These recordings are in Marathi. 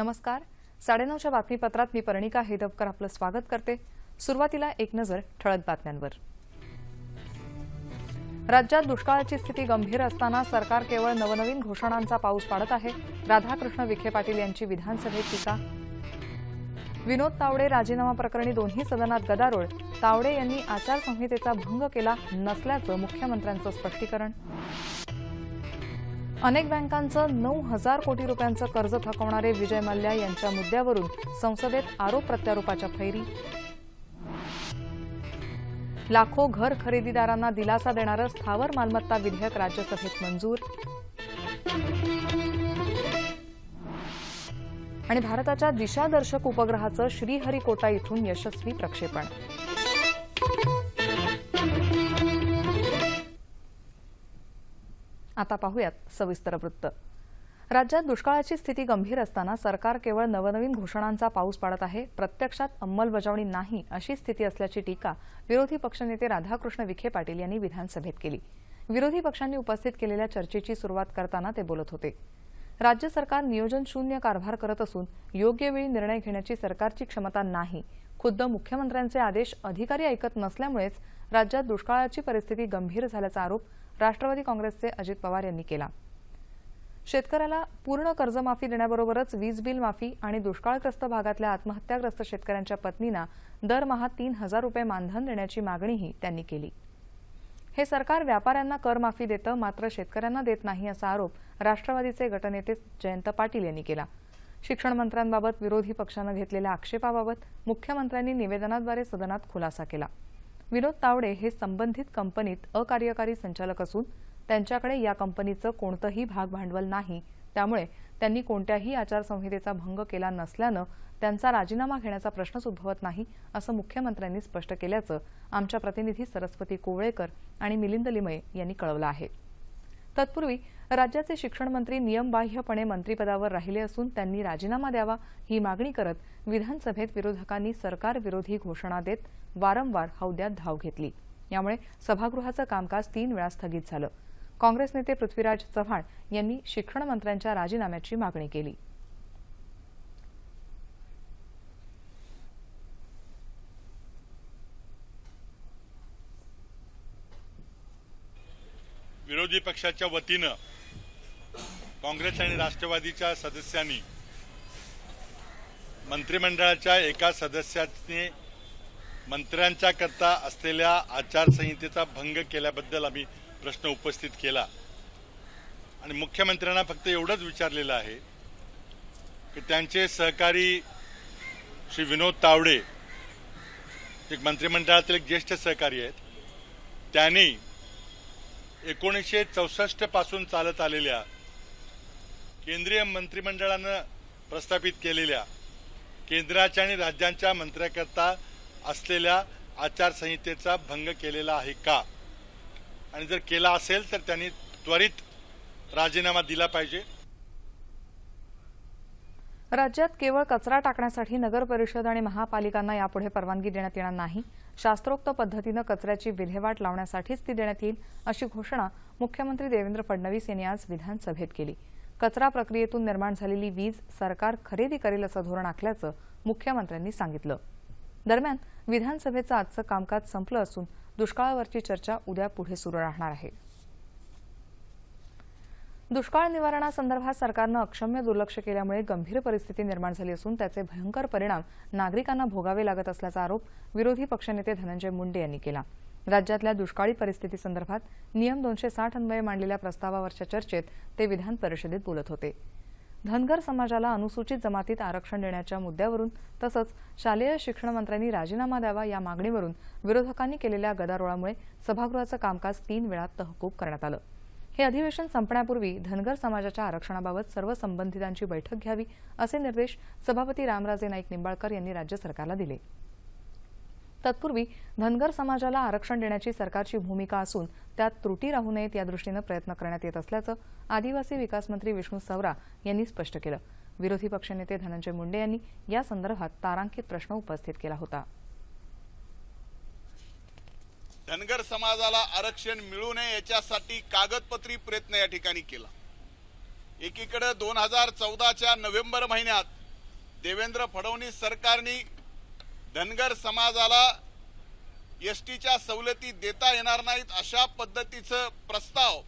नमस्कार. साडेनऊच्या बातमीपत्रात मी पर्णिका हेदवकर आपलं स्वागत करते. सुरुवातीला एक नजर ठळक बातम्यांवर. राज्यात दुष्काळाची स्थिती गंभीर असताना सरकार केवळ नवनवीन घोषणांचा पाऊस पाडत आहे. राधाकृष्ण विखे पाटील यांची विधानसभेत टीका. विनोद तावडे राजीनामा प्रकरणी दोन्ही सदनात गदारोळ. तावडे यांनी आचारसंहितेचा भंग केला नसल्याचं मुख्यमंत्र्यांचं स्पष्टीकरण. अनेक बँकांचं नऊ हजार कोटी रुपयांचं कर्ज थकवणारे विजय मल्ल्या यांच्या मुद्द्यावरून संसदेत आरोप प्रत्यारोपाच्या फैरी. लाखो घर खरेदीदारांना दिलासा देणारं स्थावर मालमत्ता विधेयक राज्यसभेत मंजूर. आणि भारताच्या दिशादर्शक उपग्रहाचं श्रीहरिकोटा इथून यशस्वी प्रक्षेपण. आता पाहूयात सविस्तर वृत्त. राज्यात दुष्काळाची स्थिती गंभीर असताना सरकार केवळ नवनवीन घोषणांचा पाऊस पाडत आहे प्रत्यक्षात अंमलबजावणी नाही अशी स्थिती असल्याची टीका विरोधी पक्षनेते राधाकृष्ण विखे पाटील यांनी विधानसभेत केली. विरोधी पक्षांनी उपस्थित केलेल्या चर्चेची सुरुवात करताना ते बोलत होते. राज्य सरकार नियोजन शून्य कारभार करत असून योग्य वेळी निर्णय घेण्याची सरकारची क्षमता नाही. खुद्द मुख्यमंत्र्यांचे आदेश अधिकारी ऐकत नसल्यामुळेच राज्यात दुष्काळाची परिस्थिती गंभीर झाल्याचा आरोप राष्ट्रवादी काँग्रेसचे अजित पवार यांनी केला. शेतकऱ्याला पूर्ण कर्जमाफी देण्याबरोबरच वीज बिल माफी आणि दुष्काळग्रस्त भागातल्या आत्महत्याग्रस्त शेतकऱ्यांच्या पत्नींना दरमहा तीन हजार रुपये मानधन देण्याची मागणीही त्यांनी केली. हे सरकार व्यापाऱ्यांना करमाफी देतं मात्र शेतकऱ्यांना देत नाही असा आरोप राष्ट्रवादीचे गटनेते जयंत पाटील यांनी केला. शिक्षण मंत्र्यांबाबत विरोधी पक्षानं घेतलेल्या आक्षेपाबाबत मुख्यमंत्र्यांनी निवेदनाद्वारे सदनात खुलासा केला. विनोद तावडे हे संबंधित कंपनीत अकार्यकारी संचालक असून त्यांच्याकडे या कंपनीचं कोणतंही भाग भांडवल नाही. त्यामुळे त्यांनी कोणत्याही आचारसंहितेचा भंग केला नसल्यानं त्यांचा राजीनामा घेण्याचा प्रश्नच उद्भवत नाही असं मुख्यमंत्र्यांनी स्पष्ट केल्याचं आमच्या प्रतिनिधी सरस्वती कोवळेकर आणि मिलिंद लिमये यांनी कळवलं आहे. तत्पूर्वी राज्याचे शिक्षण मंत्री नियमबाह्यपणे मंत्रिपदावर राहिले असून त्यांनी राजीनामा द्यावा ही मागणी करत विधानसभेत विरोधकांनी सरकारविरोधी घोषणा देत वारंवार हौद्यात धाव घेतली. यामुळे सभागृहाचं कामकाज तीन वेळा स्थगित झालं. काँग्रेस नेते पृथ्वीराज चव्हाण यांनी शिक्षण मंत्र्यांच्या राजीनाम्याची मागणी केली. विरोधी पक्षाच्या वतीनं काँग्रेस आणि राष्ट्रवादीच्या सदस्यांनी मंत्रिमंडळाच्या एका सदस्याने मंत्र्यांच्या करता असलेल्या आचारसंहितेचा भंग केल्याबद्दल आम्ही प्रश्न उपस्थित केला. आणि मुख्यमंत्र्यांना फक्त एवढंच विचारलेलं आहे की त्यांचे सहकारी श्री विनोद तावडे एक मंत्रिमंडळातील एक ज्येष्ठ सहकारी आहेत त्यांनी एकोणीसशे चौसष्टपासून चालत आलेल्या केंद्रीय मंत्रिमंडळानं प्रस्थापित केलेल्या केंद्राच्या आणि राज्यांच्या मंत्र्याकरता असलेल्या आचारसंहितेचा भंग केलेला आहे का? आणि जर केला असेल तर त्यांनी त्वरित राजीनामा दिला पाहिजे. राज्यात केवळ कचरा टाकण्यासाठी नगर परिषद आणि महापालिकांना यापुढे परवानगी देण्यात येणार नाही. शास्त्रोक्त पद्धतीनं कचऱ्याची विल्हेवाट लावण्यासाठीच ती देण्यात येईल अशी घोषणा मुख्यमंत्री देवेंद्र फडणवीस यांनी आज विधानसभेत केली. कचरा प्रक्रियेतून निर्माण झालेली वीज सरकार खरेदी करेल असं धोरण आखल्याचं मुख्यमंत्र्यांनी सांगितलं. दरम्यान विधानसभेचं आजचं कामकाज संपलं असून दुष्काळावरची चर्चा उद्या पुढे सुरू राहणार आहे. दुष्काळ निवारणासंदर्भात सरकारनं अक्षम्य दुर्लक्ष केल्यामुळे गंभीर परिस्थिती निर्माण झाली असून त्याचे भयंकर परिणाम नागरिकांना भोगावे लागत असल्याचा आरोप विरोधी पक्षनेते धनंजय मुंडे यांनी केला. राज्यातल्या दुष्काळी परिस्थितीसंदर्भात नियम दोनशे साठ अन्वये मांडलेल्या प्रस्तावावरच्या चर्चेत ते विधान परिषदेत बोलत होते. धनगर समाजाला अनुसूचित जमातीत आरक्षण देण्याच्या मुद्द्यावरून तसंच शालेय शिक्षण मंत्र्यांनी राजीनामा द्यावा या मागणीवरून विरोधकांनी केलेल्या गदारोळामुळे सभागृहाचं कामकाज तीन वेळा तहकूब करण्यात आलं. हे अधिवेशन संपण्यापूर्वी धनगर समाजाच्या आरक्षणाबाबत सर्व संबंधितांची बैठक घ्यावी असे निर्देश सभापती रामराजे नाईक निंबाळकर यांनी राज्य सरकारला दिले. तत्पूर्वी धनगर समाजाला आरक्षण देण्याची सरकारची भूमिका असून त्यात त्रुटी राहू नयेत यादृष्टीनं प्रयत्न करण्यात येत असल्याचं आदिवासी विकास मंत्री विष्णू सवरा यांनी स्पष्ट केलं. विरोधी पक्षनेते धनंजय मुंडे यांनी या संदर्भात तारांकित प्रश्न उपस्थित केला होता. धनगर समाजाला आरक्षण मिळू नये याच्यासाठी कागदपत्री प्रयत्न या ठिकाणी केला. एकीकडे दोन हजार चौदाच्या नोव्हेंबर महिन्यात देवेंद्र फडणवीस सरकारने धनगर समाजाला एस टीच्या सवलती देता येणार नाहीत अशा पद्धतीचं प्रस्ताव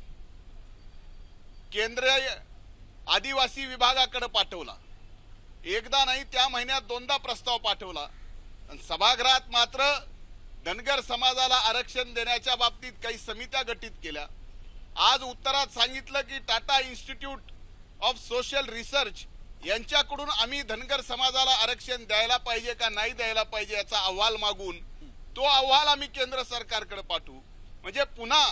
केंद्रीय आदिवासी विभागाकडे पाठवला. एकदा नाही त्या महिन्यात दोनदा प्रस्ताव पाठवला. आणि सभागृहात मात्र धनगर समाजाला आरक्षण देण्याच्या बाबतीत काही समित्या गठीत केल्या. आज उत्तरात सांगितलं की Tata institute of social research यांच्याकडून आम्ही धनगर समाजाला आरक्षण द्यायला पाहिजे का नाही द्यायला पाहिजे याचा अहवाल मागून तो अहवाल आम्ही केंद्र सरकारकडे पाठवू. म्हणजे पुन्हा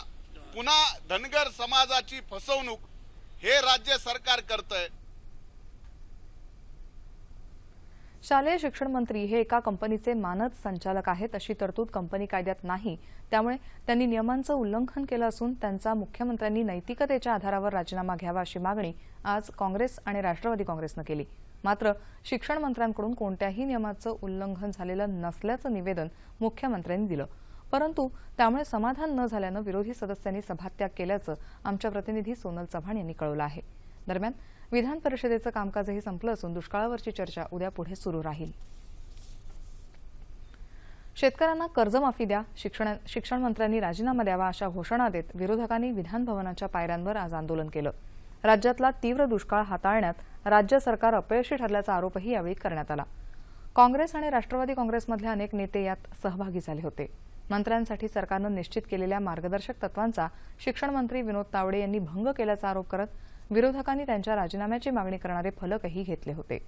पुन्हा धनगर समाजाची फसवणूक हे राज्य सरकार करतंय. शालेय शिक्षण मंत्री हे एका कंपनीचे मानद संचालक आहेत अशी तरतूद कंपनी कायद्यात नाही. त्यामुळे त्यांनी नियमांचं उल्लंघन केलं असून त्यांचा मुख्यमंत्र्यांनी नैतिकतेच्या आधारावर राजीनामा घ्यावा अशी मागणी आज काँग्रेस आणि राष्ट्रवादी काँग्रेसनं केली. मात्र शिक्षण मंत्र्यांकडून कोणत्याही नियमाचं उल्लंघन झालेलं नसल्याचं निवेदन मुख्यमंत्र्यांनी दिलं. परंतु त्यामुळे समाधान न झाल्यानं विरोधी सदस्यांनी सभात्याग केल्याचं आमच्या प्रतिनिधी सोनल चव्हाण यांनी कळवलं आहे. दरम्यान विधान परिषदेचं कामकाजही संपलं असून दुष्काळावरची चर्चा उद्या पुढे सुरू राहील. शेतकऱ्यांना कर्जमाफी द्या शिक्षण शिक्षण मंत्र्यांनी राजीनामा द्यावा अशा घोषणा देत विरोधकांनी विधानभवनाच्या पायऱ्यांवर आज आंदोलन केलं. राज्यातला तीव्र दुष्काळ हाताळण्यात राज्य सरकार अपयशी ठरल्याचा आरोपही यावेळी करण्यात आला. काँग्रेस आणि राष्ट्रवादी काँग्रेसमधले अनेक नेते यात सहभागी झाले होते. मंत्र्यांसाठी सरकारनं निश्चित केलेल्या मार्गदर्शक तत्वांचा शिक्षण मंत्री विनोद तावडे यांनी भंग केल्याचा आरोप करत विरोधकांनी त्यांच्या राजीनाम्याची मागणी करणारे फलकही घेतले होते.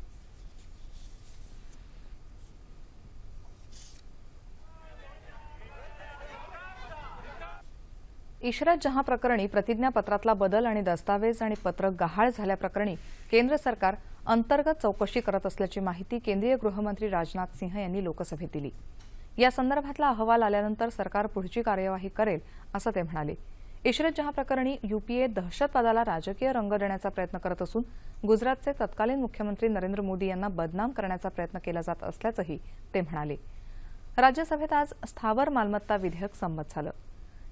इशरत जहां प्रकरणी प्रतिज्ञापत्रातला बदल आणि दस्तावेज आणि पत्र गहाळ झाल्याप्रकरणी केंद्र सरकार अंतर्गत चौकशी करत असल्याची माहिती केंद्रीय गृहमंत्री राजनाथ सिंह यांनी लोकसभेत दिली. या संदर्भातला अहवाल आल्यानंतर सरकार पुढची कार्यवाही करेल असं ते म्हणाले. इशरत जहा प्रकरणी युपीए दहशतवादाला राजकीय रंग देण्याचा प्रयत्न करत असून गुजरातचे तत्कालीन मुख्यमंत्री नरेंद्र मोदी यांना बदनाम करण्याचा प्रयत्न केला जात असल्याचंही ते म्हणाले. राज्यसभेत आज स्थावर मालमत्ता विधेयक संमत झालं.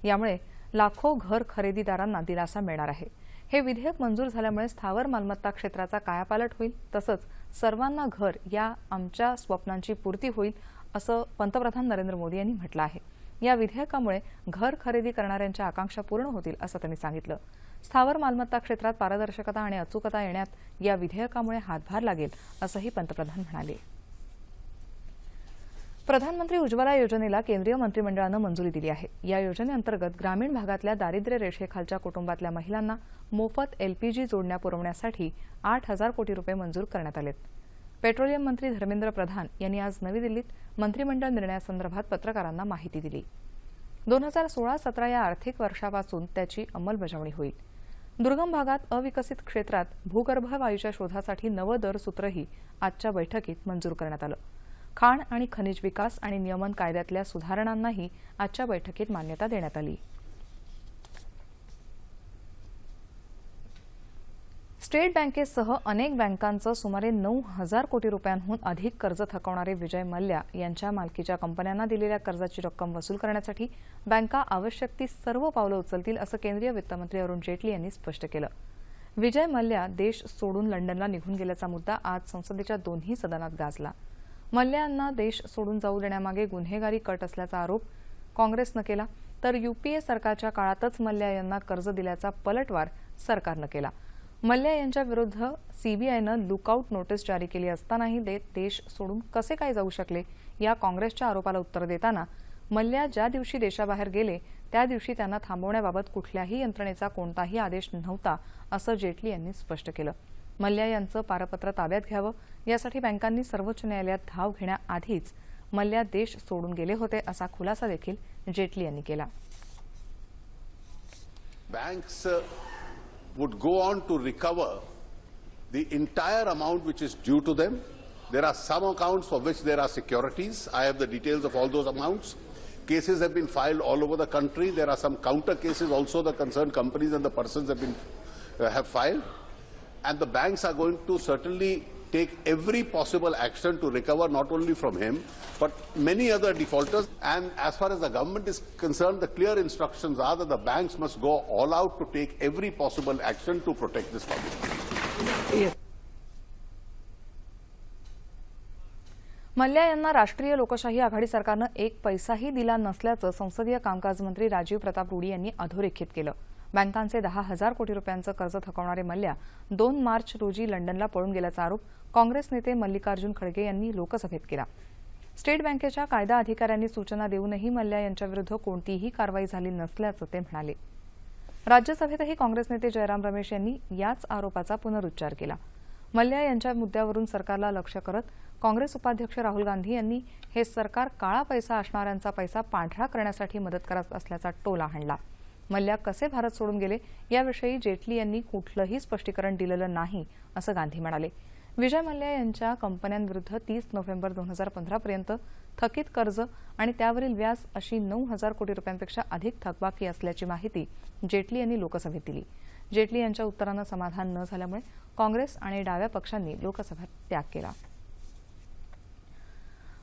यामुळे लाखो घर खरेदीदारांना दिलासा मिळणार आहे. हे विधेयक मंजूर झाल्यामुळे स्थावर मालमत्ता क्षेत्राचा कायापालट होईल तसंच सर्वांना घर या आमच्या स्वप्नांची पूर्ती होईल असं पंतप्रधान नरेंद्र मोदी यांनी म्हटलं आहे. या विधेयकामुळे घर खरेदी करणाऱ्यांच्या आकांक्षा पूर्ण होतील असं त्यांनी सांगितलं. स्थावर मालमत्ता क्षेत्रात पारदर्शकता आणि अचूकता येण्यात या विधेयकामुळे हातभार लागेल असंही पंतप्रधान म्हणाले. प्रधानमंत्री उज्ज्वला योजनेला केंद्रीय मंत्रिमंडळानं मंजुरी दिली आहे. या योजनेअंतर्गत ग्रामीण भागातल्या दारिद्र्य रेषेखालच्या कुटुंबातल्या महिलांना मोफत एलपीजी जोडण्या पुरवण्यासाठी आठ हजार कोटी रुपये मंजूर करण्यात आलेत. पेट्रोलियम मंत्री धर्मेंद्र प्रधान यांनी आज नवी दिल्लीत मंत्रिमंडळ निर्णयासंदर्भात पत्रकारांना माहिती दिली. दोन हजार सोळा सतरा या आर्थिक वर्षापासून त्याची अंमलबजावणी होईल. दुर्गम भागात अविकसित क्षेत्रात भूगर्भ वायूच्या शोधासाठी नवं दर सूत्रही आजच्या बैठकीत मंजूर करण्यात आलं. खाण आणि खनिज विकास आणि नियमन कायद्यातल्या सुधारणांनाही आजच्या बैठकीत मान्यता देण्यात आली. स्टेट बँकेसह अनेक बँकांचं सुमारे नऊ हजार कोटी रुपयांहून अधिक कर्ज थकवणारे विजय मल्ल्या यांच्या मालकीच्या कंपन्यांना दिलेल्या कर्जाची रक्कम वसूल करण्यासाठी बँका आवश्यक ती सर्व पावलं उचलतील असं केंद्रीय वित्तमंत्री अरुण जेटली यांनी स्पष्ट केलं. विजय मल्ल्या देश सोडून लंडनला निघून गेल्याचा मुद्दा आज संसदेच्या दोन्ही सदनात गाजला. मल्ल्या यांना देश सोडून जाऊ देण्यामागे गुन्हेगारी कट असल्याचा आरोप काँग्रेसनं केला तर युपीए सरकारच्या काळातच मल्ल्या यांना कर्ज दिल्याचा पलटवार सरकारनं केला. मल्ल्या यांच्या विरुद्ध सीबीआयनं लुकआउट नोटीस जारी केली असतानाही ते देश सोडून कसे काय जाऊ शकले या काँग्रेसच्या आरोपाला उत्तर देताना मल्ल्या ज्या दिवशी देशाबाहेर गेले त्या दिवशी त्यांना थांबवण्याबाबत कुठल्याही यंत्रणेचा कोणताही आदेश नव्हता असं जेटली यांनी स्पष्ट केलं. मल्ल्या यांचं पारपत्र ताब्यात घ्यावं यासाठी बँकांनी सर्वोच्च न्यायालयात धाव घेण्याआधीच मल्ल्या देश सोडून गेले होते असा खुलासा देखील जेटली यांनी केला. banks would go on to recover the entire amount which is due to them. There are some accounts for which there are securities. I have the details of all those amounts. Cases have been filed all over the country. There are some counter cases also the concerned companies and the persons have been uh, have filed. And the banks are going to certainly take every possible action to recover not only from him, but many other defaulters. And as far as the government is concerned, the clear instructions are that the banks must go all out to take every possible action to protect this public. Mallya यांना राष्ट्रीय लोकशाही आघाडी सरकारनं एक पैसाही दिला नसल्याचं संसदीय कामकाज मंत्री राजीव प्रताप रुडी यांनी अधोरेखित केलं बँकांचे दहा हजार कोटी रुपयांचं कर्ज थकवणारे मल्ल्या दोन मार्च रोजी लंडनला पळून गेल्याचा आरोप काँग्रेस नेते मल्लिकार्जुन खडगे यांनी लोकसभेत केला. स्टेट बँकेच्या कायदा अधिकाऱ्यांनी सूचना देऊनही मल्ल्या यांच्याविरुद्ध कोणतीही कारवाई झाली नसल्याचं ते म्हणाले. राज्यसभेतही काँग्रेस नेते जयराम रमेश यांनी याच आरोपाचा पुनरुच्चार केला. मल्ल्या यांच्या मुद्द्यावरून सरकारला लक्ष्य करत काँग्रेस उपाध्यक्ष राहुल गांधी यांनी हे सरकार काळा पैसा असणाऱ्यांचा पैसा पांढरा करण्यासाठी मदत करत असल्याचा टोला हाणला मल्ल्या कसे भारत सोडून गेले याविषयी जेटली यांनी कुठलंही स्पष्टीकरण दिलेलं नाही असं गांधी म्हणाले. विजय मल्ल्या यांच्या कंपन्यांविरुद्ध तीस नोव्हेंबर दोन हजार पंधरापर्यंत थकीत कर्ज आणि त्यावरील व्याज अशी नऊ हजार कोटी रुपयांपेक्षा अधिक थकबाकी असल्याची माहिती जेटली यांनी लोकसभेत दिली. जेटली यांच्या उत्तरानं समाधान न झाल्यामुळे काँग्रेस आणि डाव्या पक्षांनी लोकसभेत त्याग केला.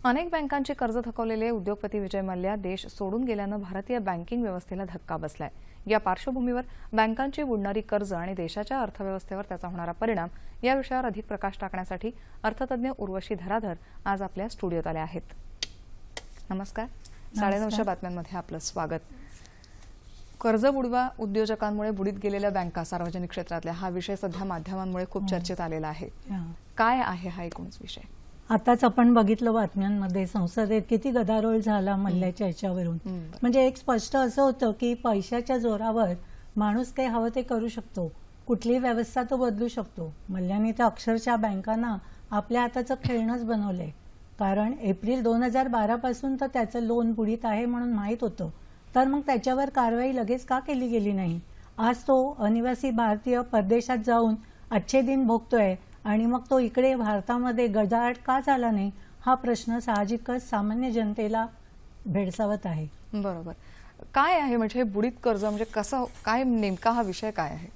अनेक बँकांची कर्ज थकवलेले उद्योगपती विजय मल्ल्या देश सोडून गेल्यानं भारतीय बँकिंग व्यवस्थेला धक्का बसलाय. या पार्श्वभूमीवर बँकांची बुडणारी कर्ज आणि देशाच्या अर्थव्यवस्थेवर त्याचा होणारा परिणाम या विषयावर अधिक प्रकाश टाकण्यासाठी अर्थतज्ञ उर्वशी धराधर आज आपल्या स्टुडिओत आल्या आहेत. नमस्कार. साडेनऊशे बातम्यांमध्ये आपलं स्वागत. कर्ज बुडवा उद्योजकांमुळे बुडीत गेलेल्या बँका सार्वजनिक क्षेत्रातल्या हा विषय सध्या माध्यमांमुळे खूप चर्चेत आलेला आहे. हा. काय आहे हा एकूणच विषय? आताच आपण बघितलं बातम्यांमध्ये संसदेत किती गदारोळ झाला मल्ल्याच्या याच्यावरून. म्हणजे एक स्पष्ट असं होतं की पैशाच्या जोरावर माणूस काही हवं ते करू शकतो. कुठलीही व्यवस्था तो बदलू शकतो. मल्ल्याने तर अक्षरशः बँकांना आपल्या हाताचं खेळणंच बनवलंय. कारण एप्रिल दोन हजार बारा पासून तर त्याचं लोन बुडीत आहे म्हणून माहीत होतं. तर मग त्याच्यावर कारवाई लगेच का केली गेली नाही? आज तो अनिवासी भारतीय परदेशात जाऊन अच्छे दिन भोगतोय. आणि मग तो इकडे भारतामध्ये गजाआड का झाला नाही हा प्रश्न साहजिकच सामान्य जनतेला भेडसावत आहे. बरोबर. काय आहे म्हणजे हे बुडीत कर्ज म्हणजे कसं काय नेमका हा विषय काय आहे?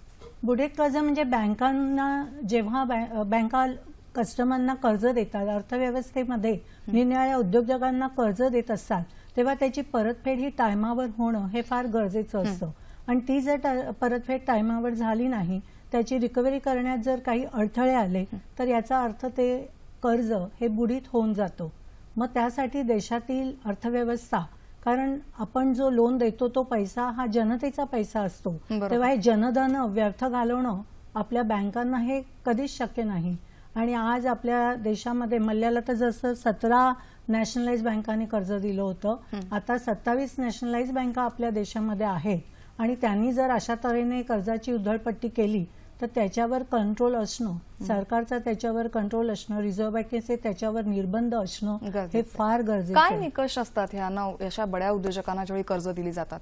बुडीत कर्ज म्हणजे बँकांना जेव्हा बँका कस्टमरना कर्ज देतात अर्थव्यवस्थेमध्ये निरनिराळ्या उद्योजकांना कर्ज देत असतात तेव्हा त्याची परतफेड ही टायमावर होणं हे फार गरजेचं असतं. आणि ती जर परतफेड टायमावर झाली नाही त्याची रिकव्हरी करण्यात जर काही अडथळे आले तर याचा अर्थ ते कर्ज हे बुडीत होऊन जातं. मग त्यासाठी देशातील अर्थव्यवस्था कारण आपण जो लोन देतो तो पैसा हा जनतेचा पैसा असतो. तेव्हा हे जनधन व्यर्थ घालवणं आपल्या बँकांना हे कधीच शक्य नाही. आणि आज आपल्या देशामध्ये मल्ल्याला तर जसं सतरा नॅशनलाइज बँकांनी कर्ज दिलं होतं आता सत्तावीस नॅशनलाइज बँका आपल्या देशामध्ये आहेत. आणि त्यांनी जर अशा तऱ्हेने कर्जाची उधळपट्टी केली तर त्याच्यावर कंट्रोल असणं सरकारचा त्याच्यावर कंट्रोल असणं रिझर्व्ह बँकेचे त्याच्यावर निर्बंध असणं हे. फार गरजेचं काय निकष असतात ह्या ना अशा बड्या उद्योजकांना ज्यावेळी कर्ज दिली जातात?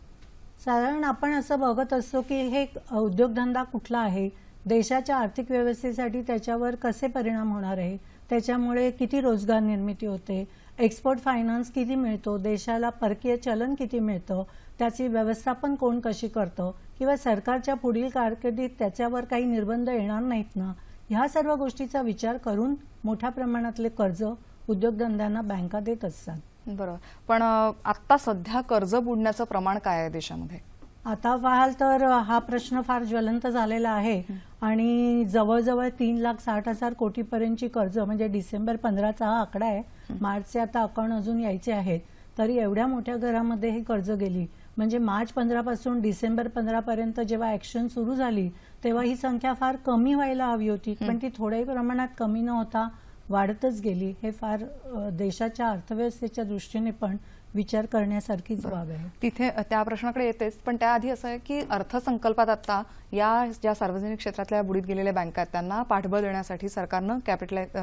साधारण आपण असं बघत असतो की हे उद्योगधंदा कुठला आहे? देशाच्या आर्थिक व्यवस्थेसाठी त्याच्यावर कसे परिणाम होणार आहे? त्याच्यामुळे किती रोजगार निर्मिती होते? एक्सपोर्ट फायनान्स किती मिळतो देशाला परकीय चलन किती मिळतं त्याची व्यवस्थापन कोण कशी करतं किंवा सरकारच्या पुढील कारकिर्दीत त्याच्यावर काही निर्बंध येणार नाहीत ना? ह्या सर्व गोष्टीचा विचार करून मोठ्या प्रमाणातले कर्ज उद्योगधंद्यांना बँका देत असतात. बरोबर. पण आत्ता सध्या कर्ज बुडण्याचं प्रमाण काय आहे देशामध्ये? आता पाहाल तर हा प्रश्न फार ज्वलंत झालेला आहे. आणि जवळजवळ तीन लाख साठ हजार कोटीपर्यंतची कर्ज म्हणजे डिसेंबर पंधराचा हा आकडा आहे. मार्चचे आता अकाउंट अजून यायचे आहेत. तरी एवढ्या मोठ्या घरामध्ये ही कर्ज गेली. म्हणजे मार्च पंधरा पासून डिसेंबर पंधरा पर्यंत जेव्हा ऍक्शन सुरू झाली तेव्हा ही संख्या फार कमी व्हायला हवी होती. पण ती थोड्याही प्रमाणात कमी न होता वाढतच गेली. हे फार देशाच्या अर्थव्यवस्थेच्या दृष्टीने पण विचार करण्यासारखीच बाब आहे. तिथे त्या प्रश्नाकडे येतेच. पण त्याआधी असं आहे की अर्थसंकल्पात आता या ज्या सार्वजनिक क्षेत्रातल्या बुडीत गेलेल्या बँका आहेत त्यांना पाठबळ देण्यासाठी सरकारनं कॅपिटलाइज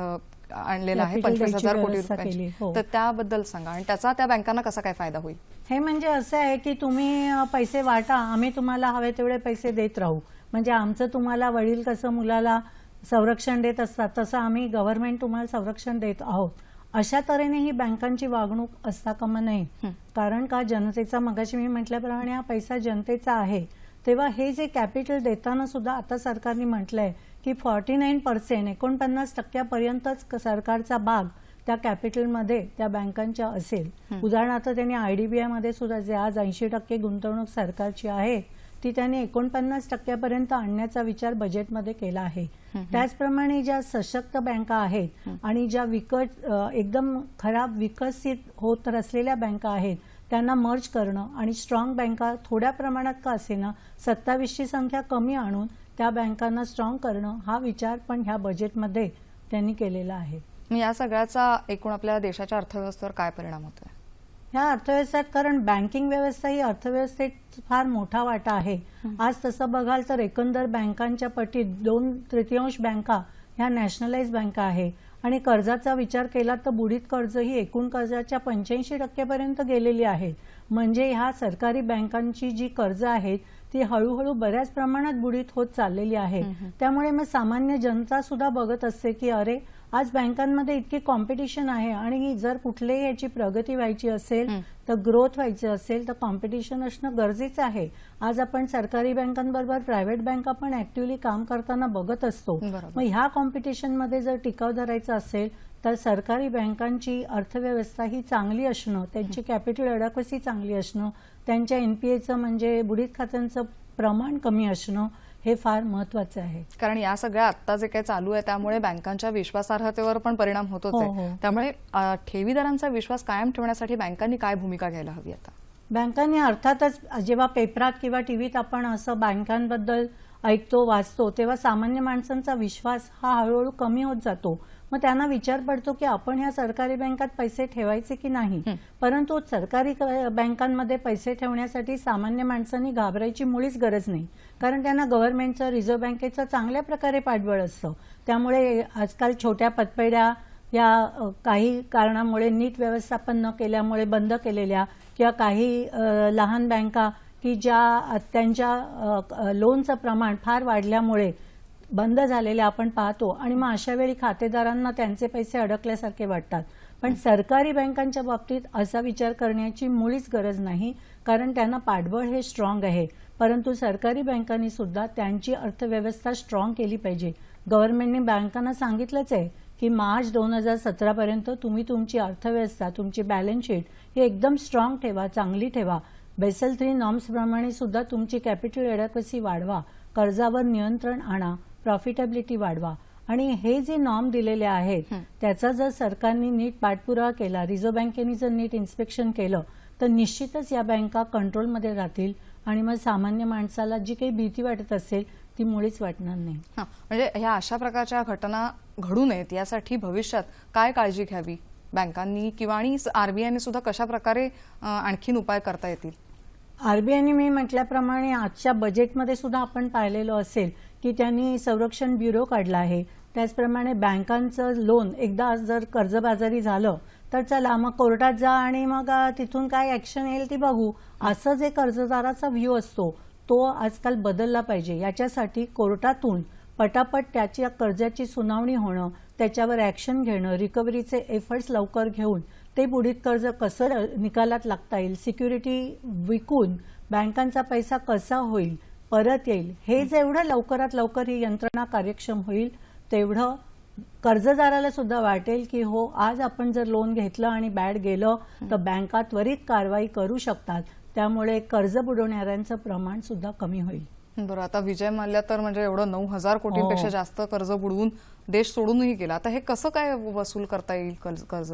आणलेलं आहे. पंचवीस हजार कोटी रुपयांची. हो. तर त्याबद्दल सांगा. आणि त्याचा त्या बँकांना कसा काय फायदा होईल? हे म्हणजे असं आहे की तुम्ही पैसे वाटा. आम्ही तुम्हाला हवे तेवढे पैसे देत राहू. म्हणजे आमचं तुम्हाला वडील कसं मुलाला संरक्षण देत असतात तसं आम्ही गव्हर्नमेंट तुम्हाला संरक्षण देत आहोत. अशा तऱ्हेने ही बँकांची वागणूक असता कामा नये कारण का? जनतेचा मगाशी मी म्हटल्याप्रमाणे हा पैसा जनतेचा आहे. तेव्हा हे जे कॅपिटल देताना सुद्धा आता सरकारने म्हटलंय की फॉर्टी नाईन पर्सेंट एकोणपन्नास टक्क्यापर्यंतच सरकारचा भाग त्या कॅपिटलमध्ये त्या बँकांच्या असेल. उदाहरणार्थ त्यांनी आयडीबीआयमध्ये सुद्धा जे आज ऐंशी टक्के गुंतवणूक सरकारची आहे ती त्यांनी एकोणपन्नास टक्क्यापर्यंत आणण्याचा विचार बजेटमध्ये केला आहे. त्याचप्रमाणे ज्या सशक्त बँका आहेत आणि ज्या विकट एकदम खराब विकसित होत असलेल्या बँका आहेत त्यांना मर्ज करणं आणि स्ट्रॉंग बँका थोड्या प्रमाणात का असेना सत्तावीसची संख्या कमी आणून त्या बँकांना स्ट्रॉंग करणं हा विचार पण ह्या बजेटमध्ये त्यांनी केलेला आहे. मग या सगळ्याचा एकूण आपल्या देशाच्या अर्थव्यवस्थेवर काय परिणाम होतोय? ह्या अर्थव्यवस्थेत कारण बँकिंग व्यवस्था ही अर्थव्यवस्थेत फार मोठा वाटा आहे. आज तसं बघाल तर एकंदर बँकांच्या पटीत दोन तृतीयांश बँका ह्या नॅशनलाइज बँका आहे. आणि कर्जाचा विचार केला तर बुडीत कर्ज ही एकूण कर्जाच्या पंच्याऐंशी टक्क्यापर्यंत गेलेली आहेत म्हणजे ह्या सरकारी बँकांची जी कर्ज आहेत ती हळूहळू बऱ्याच प्रमाणात बुडीत होत चाललेली आहे. त्यामुळे मग सामान्य जनता सुद्धा बघत असते की अरे आज बँकांमध्ये इतकी कॉम्पिटिशन आहे आणि जर कुठल्याही याची प्रगती व्हायची असेल तर ग्रोथ व्हायची असेल तर कॉम्पिटिशन असणं गरजेचं आहे. आज आपण सरकारी बँकांबरोबर प्रायव्हेट बँका पण ऍक्टिव्हली काम करताना बघत असतो. मग ह्या कॉम्पिटिशनमध्ये जर टिकाव धरायचा असेल तर सरकारी बँकांची अर्थव्यवस्था ही चांगली असणं त्यांची कॅपिटल अडॅक्वसी चांगली असणं त्यांच्या एनपीएचं म्हणजे बुडीत खात्यांचं प्रमाण कमी असणं हे फार महत्वाचं आहे. कारण या सगळ्या आता जे काही चालू आहे त्यामुळे बँकांच्या विश्वासार्हतेवर पण परिणाम होतोच हो, आहे. हो. त्यामुळे ठेवीदारांचा विश्वास कायम ठेवण्यासाठी बँकांनी काय भूमिका घ्यायला हवी आता? बँकांनी अर्थातच जेव्हा पेपरात किंवा टीव्हीत आपण असं बँकांबद्दल ऐकतो वाचतो तेव्हा सामान्य माणसांचा विश्वास हा हळूहळू कमी होत जातो. मग त्यांना विचार पडतो की आपण ह्या सरकारी बँकात पैसे ठेवायचे की नाही? परंतु सरकारी बँकांमध्ये पैसे ठेवण्यासाठी सामान्य माणसांनी घाबरायची मुळीच गरज नाही. कारण त्यांना गव्हर्नमेंटचं रिझर्व्ह बँकेचं चांगल्या प्रकारे पाठबळ असतं. त्यामुळे आजकाल छोट्या पतपेढ्या या काही कारणामुळे नीट व्यवस्थापन न केल्यामुळे बंद केलेल्या किंवा काही लहान बँका की ज्या त्यांच्या लोनचं प्रमाण फार वाढल्यामुळे बंद झालेले आपण पाहतो आणि मग अशा वेळी खातेदारांना त्यांचे पैसे अडकल्यासारखे वाटतात. पण सरकारी बँकांच्या बाबतीत असा विचार करण्याची मुळीच गरज नाही कारण त्यांना पाठबळ हे स्ट्रॉंग आहे. परंतु सरकारी बँकांनी सुद्धा त्यांची अर्थव्यवस्था स्ट्रॉंग केली पाहिजे. गव्हर्नमेंटने बँकांना सांगितलंच आहे की मार्च दोन हजार सतरापर्यंत तुम्ही तुमची अर्थव्यवस्था तुमची बॅलन्स शीट ही एकदम स्ट्रॉंग ठेवा चांगली ठेवा. बेसल थ्री नॉर्म्सप्रमाणे सुद्धा तुमची कॅपिटल एडॅक्वसी वाढवा. कर्जावर नियंत्रण आणा. प्रॉफिटेबिलिटी वाढवा. आणि हे जे नॉर्म दिलेले आहेत त्याचा जर सरकारने नीट पाठपुरावा केला रिझर्व्ह बँकेने जर नीट इन्स्पेक्शन केलं तर निश्चितच या बँका कंट्रोलमध्ये राहतील आणि मग सामान्य माणसाला जी काही भीती वाटत असेल ती मुळीच वाटणार नाही. म्हणजे ह्या अशा प्रकारच्या घटना घडू नयेत. यासाठी भविष्यात काय काळजी घ्यावी? बँकांनी किंवा आणि आरबीआयने सुद्धा कशा प्रकारे आणखीन उपाय करता येतील? आरबीआयने मी म्हटल्याप्रमाणे आजच्या बजेटमध्ये सुद्धा आपण पाहिलेलं असेल की त्यांनी संरक्षण ब्युरो काढला आहे. त्याचप्रमाणे बँकांचं लोन एकदा जर कर्जबाजारी झालं तर चला मग कोर्टात जा आणि मग तिथून काय ऍक्शन येईल ती बघू. असं जे कर्जदाराचा व्ह्यू असतो तो आजकाल बदलला पाहिजे. याच्यासाठी कोर्टातून पटापट त्याच्या कर्जाची सुनावणी होणं त्याच्यावर ऍक्शन घेणं रिकव्हरीचे एफर्ट्स लवकर घेऊन ते बुडीत कर्ज कसं निकालात लागता येईल सिक्युरिटी विकून बँकांचा पैसा कसा होईल परत येईल. हे जेवढं लवकरात लवकर ही यंत्रणा कार्यक्षम होईल तेवढं कर्जदाराला सुद्धा वाटेल की हो आज आपण जर लोन घेतलं आणि बॅड गेलं तर बँका त्वरित कारवाई करू शकतात. त्यामुळे कर्ज बुडवणाऱ्यांचं प्रमाण सुद्धा कमी होईल. बरं आता विजय मल्ल्या तर म्हणजे एवढं नऊ हजार कोटींपेक्षा हो. जास्त कर्ज बुडवून देश सोडूनही गेला. आता हे कसं काय वसूल करता येईल कर्ज- कर्ज?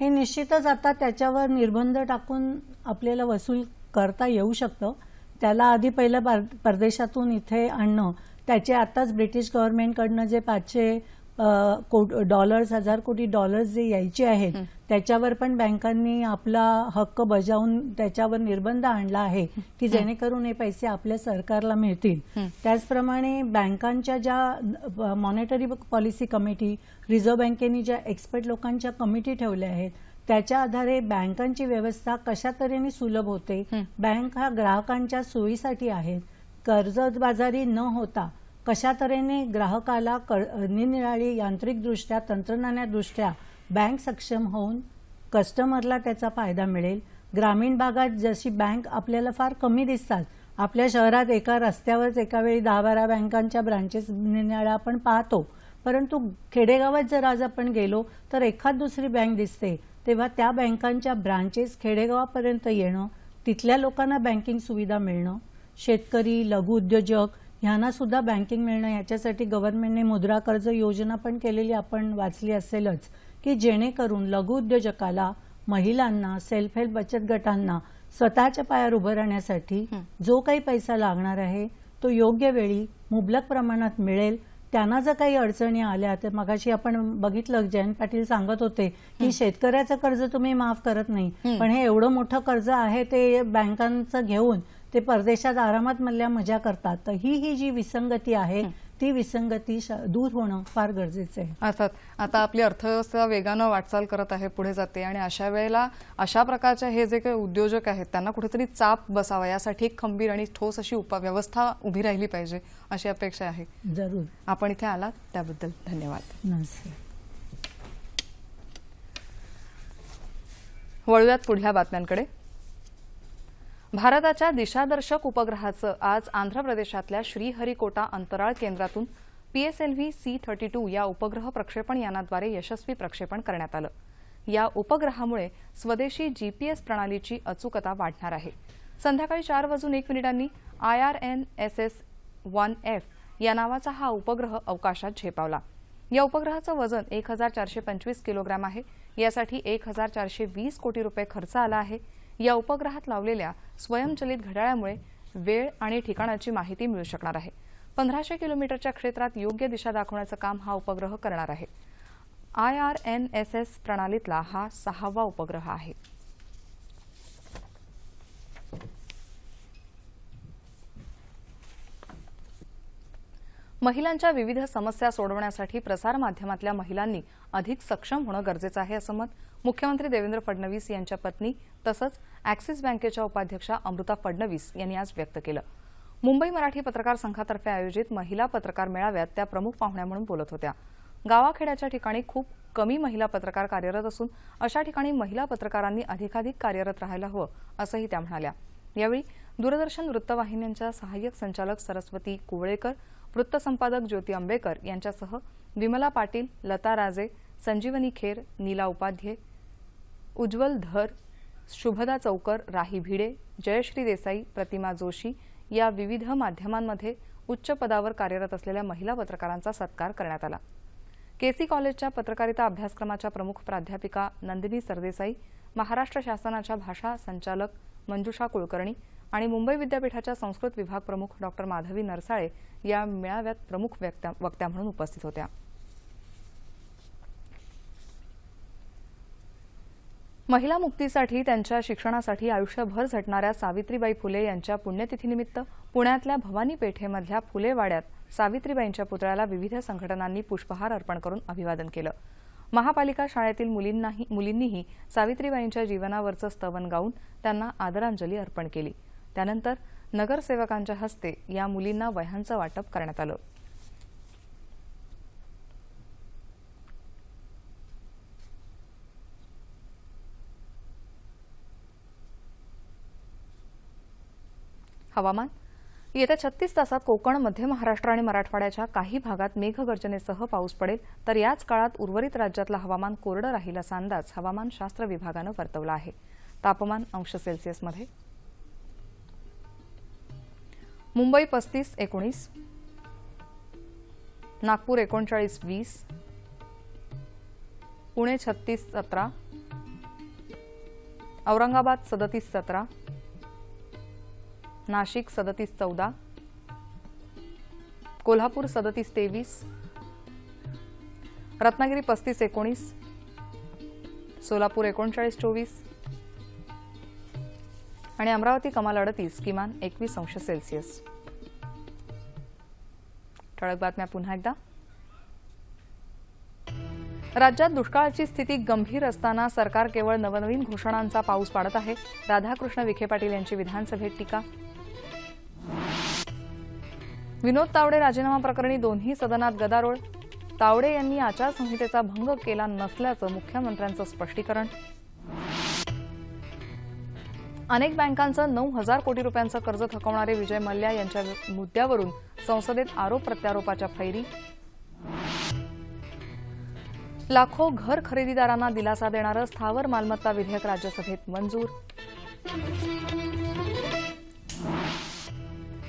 हे निश्चितच आता त्याच्यावर निर्बंध टाकून आपल्याला वसूल करता येऊ शकतं. त्याला आधी पहिलं पर- परदेशातून इथे आणणं. त्याचे आताच ब्रिटिश गव्हर्नमेंटकडनं जे पाचशे डॉलर्स हजार कोटी डॉलर्स जे यायचे आहेत त्याच्यावर पण बँकांनी आपला हक्क बजावून त्याच्यावर निर्बंध आणला आहे की जेणेकरून हे पैसे आपल्या सरकारला मिळतील. त्याचप्रमाणे बँकांच्या ज्या मॉनिटरी पॉलिसी कमिटी रिझर्व्ह बँकेने ज्या एक्सपर्ट लोकांच्या कमिटी ठेवल्या आहेत त्याच्या आधारे बँकांची व्यवस्था कशा तऱ्हेने सुलभ होते? बँक हा ग्राहकांच्या सोयीसाठी आहेत कर्जबाजारी न होता कशा तऱ्हेने ग्राहकाला निरनिराळी यांत्रिकदृष्ट्या तंत्रज्ञानादृष्ट्या बँक सक्षम होऊन कस्टमरला त्याचा फायदा मिळेल? ग्रामीण भागात जशी बँक आपल्याला फार कमी दिसतात आपल्या शहरात एका रस्त्यावरच एका वेळी दहा बारा बँकांच्या ब्रांचेस आपण पाहतो परंतु खेडेगावात जर आज आपण गेलो तर एखाद दुसरी बँक दिसते तेव्हा त्या बँकांच्या ब्रांचेस खेडेगावापर्यंत येणं तिथल्या लोकांना बँकिंग सुविधा मिळणं शेतकरी लघु उद्योजक ह्यांना सुद्धा बँकिंग मिळणं याच्यासाठी गव्हर्नमेंटने मुद्रा कर्ज योजना पण केलेली आपण वाचली असेलच की जेणेकरून लघु उद्योजकाला महिलांना सेल्फ हेल्प बचत गटांना स्वतःच्या पायावर उभं राहण्यासाठी जो काही पैसा लागणार आहे तो योग्य वेळी मुबलक प्रमाणात मिळेल त्यांना जर काही अडचणी आल्या तर मगाशी आपण बघितलं जयंत पाटील सांगत होते की शेतकऱ्याचं कर्ज तुम्ही माफ करत नाही. पण हे एवढं मोठं कर्ज आहे ते बँकांचं घेऊन ते परदेशात आरामात मधल्या मजा करतात. तर ही ही जी विसंगती आहे ती विसंगती दूर होणं फार गरजेचं आहे. अर्थात आता आपली अर्थव्यवस्था वेगानं वाटचाल करत आहे पुढे जाते आणि अशा वेळेला अशा प्रकारचे हे जे काही उद्योजक आहेत त्यांना कुठेतरी चाप बसावा यासाठी एक खंबीर आणि ठोस अशी उप व्यवस्था उभी राहिली पाहिजे अशी अपेक्षा आहे. जरूर. आपण इथे आलात त्याबद्दल धन्यवाद. नमस्ते वळूयात पुढल्या बातम्यांकडे. भारताच्या दिशादर्शक उपग्रहाचं आज आंध्र प्रदेशातल्या श्रीहरिकोटा अंतराळ केंद्रातून पीएसएलव्ही सी थर्टी टू या उपग्रह प्रक्षेपण यानाद्वारे यशस्वी प्रक्षेपण करण्यात आलं. या उपग्रहामुळे स्वदेशी जीपीएस प्रणालीची अचूकता वाढणार आहे. संध्याकाळी चार वाजून एक मिनिटांनी I R N S S one F या नावाचा हा उपग्रह अवकाशात झेपावला. या उपग्रहाचं वजन एक हजार चारशे पंचवीस किलोग्राम आहे. यासाठी एक हजार चारशे वीस कोटी रुपये खर्च आला आहे. या उपग्रहात लावलेल्या स्वयंचलित घड्याळामुळे वेळ आणि ठिकाणाची माहिती मिळू शकणार आहे. पंधराशे किलोमीटरच्या क्षेत्रात योग्य दिशा दाखवण्याचं काम हा उपग्रह करणार आहे. I R N S S प्रणालीतला हा सहावा उपग्रह आहे. महिलांच्या विविध समस्या सोडवण्यासाठी प्रसारमाध्यमातल्या महिलांनी अधिक सक्षम होणं गरजेचं आहे असं मत मुख्यमंत्री देवेंद्र फडणवीस यांच्या पत्नी तसंच अॅक्सिस बँकेच्या उपाध्यक्षा अमृता फडणवीस यांनी आज व्यक्त केलं. मुंबई मराठी पत्रकार संघातर्फे आयोजित महिला पत्रकार मेळाव्यात त्या प्रमुख पाहुण्या म्हणून बोलत होत्या. गावाखेड्याच्या ठिकाणी खूप कमी महिला पत्रकार कार्यरत असून अशा ठिकाणी महिला पत्रकारांनी अधिकाधिक कार्यरत राहायला हवं असंही त्या म्हणाल्या. यावेळी दूरदर्शन वृत्तवाहिन्यांच्या सहाय्यक संचालक सरस्वती कुवळेकर वृत्तसंपादक ज्योती आंबेकर यांच्यासह विमला पाटील लता राजे संजीवनी खेर नीला उपाध्ये उज्ज्वल धर शुभदा चौकर राही भिडे जयश्री देसाई प्रतिमा जोशी या विविध माध्यमांमध्ये उच्च पदावर कार्यरत असलेल्या महिला पत्रकारांचा सत्कार करण्यात आला. केसी कॉलेजच्या पत्रकारिता अभ्यासक्रमाच्या प्रमुख प्राध्यापिका नंदिनी सरदेसाई महाराष्ट्र शासनाच्या भाषा संचालक मंजुषा कुलकर्णी आणि मुंबई विद्यापीठाच्या संस्कृत विभाग प्रमुख डॉक्टर माधवी नरसाळे या मेळाव्यात प्रमुख व्यक्त्या वक्त्या म्हणून उपस्थित होत्या. महिला मुक्तीसाठी त्यांच्या शिक्षणासाठी आयुष्यभर झटणाऱ्या सावित्रीबाई फुले यांच्या पुण्यतिथीनिमित्त पुण्यातल्या भवानी पेठेमधल्या फुलेवाड्यात सावित्रीबाईंच्या पुतळ्याला विविध संघटनांनी पुष्पहार अर्पण करून अभिवादन केलं. महापालिका शाळेतील मुलींनाही मुलींनीही सावित्रीबाईंच्या जीवनावरचं स्तवन गाऊन त्यांना आदरांजली अर्पण केली. त्यानंतर नगरसेवकांच्या हस्ते या मुलींना वह्यांचं वाटप करण्यात आलं. हवामान. येत्या छत्तीस तासात कोकण मध्य महाराष्ट्र आणि मराठवाड्याच्या काही भागात मेघगर्जनेसह पाऊस पडेल. तर याच काळात उर्वरित राज्यातलं हवामान कोरडं राहील असा अंदाज हवामानशास्त्र विभागानं वर्तवला आहे. तापमान अंश सेल्सिअसमध्ये मुंबई पस्तीस एकोणीस. नागपूर एकोणचाळीस वीस. पुणे छत्तीस सतरा. औरंगाबाद सदतीस सतरा. नाशिक सदतीस चौदा. कोल्हापूर सदतीस तेवीस. रत्नागिरी पस्तीस एकोणीस. सोलापूर एकोणचाळीस चोवीस. आणि अमरावती कमाल अडतीस किमान एकवीस अंश सेल्सिअस. ठळक बातम्या पुन्हा एकदा. राज्यात दुष्काळाची स्थिती गंभीर असताना सरकार केवळ नवनवीन घोषणांचा पाऊस पाडत आहे. राधाकृष्ण विखे पाटील यांची विधानसभेत टीका. विनोद तावडे राजीनामा प्रकरणी दोन्ही सदनात गदारोळ. तावडे यांनी आचारसंहितेचा भंग केला नसल्याचं मुख्यमंत्र्यांचं स्पष्टीकरण. अनेक बँकांचं नऊ हजार कोटी रुपयांचं कर्ज थकवणारे विजय मल्ल्या यांच्या मुद्द्यावरून संसदेत आरोप प्रत्यारोपाच्या फैरी. लाखो घर खरेदीदारांना दिलासा देणारं स्थावर मालमत्ता विधेयक राज्यसभेत मंजूर.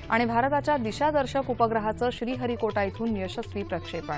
आणि भारताच्या दिशादर्शक उपग्रहाचं श्रीहरिकोटा इथून यशस्वी प्रक्षेपण.